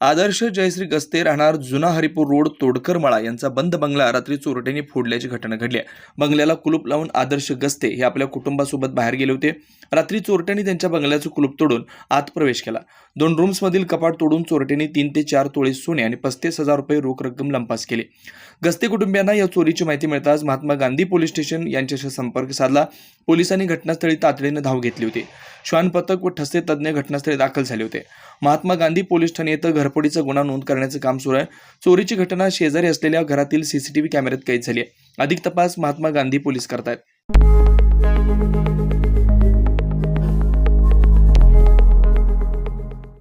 आदर्श जयश्री गस्ते राहणार जुना हरिपूर रोड तोडकर मळा यांचा बंद बंगला रात्री चोरट्यांनी फोडल्याची घटना घडली आहे. बंगल्याला कुलूप लावून आदर्श गस्ते हे आपल्या कुटुंबासोबत बाहेर गेले होते. रात्री चोरट्यांनी त्यांच्या बंगल्याचं कुलूप तोडून आत प्रवेश केला. दोन रूम्समधील कपाट तोडून चोरट्यांनी तीन ते चार तोळे सोने आणि पस्तीस हजार रुपये रोख रक्कम लंपास केली. गस्ते कुटुंबियांना या चोरीची माहिती मिळताच महात्मा गांधी पोलीस स्टेशन यांच्याशी संपर्क साधला. पोलिसांनी घटनास्थळी तातडीनं धाव घेतली होती. श्वान पथक व ठसे तज्ज्ञ घटनास्थळी दाखल झाले होते. महात्मा गांधी पोलीस ठाणे येथे घरफोडीचा गुन्हा नोंद करण्याचं काम सुरू आहे. चोरीची घटना शेजारी असलेल्या घरातील सीसीटीव्ही कॅमेऱ्यात कैद झाली आहे. अधिक तपास महात्मा गांधी पोलीस करतायत.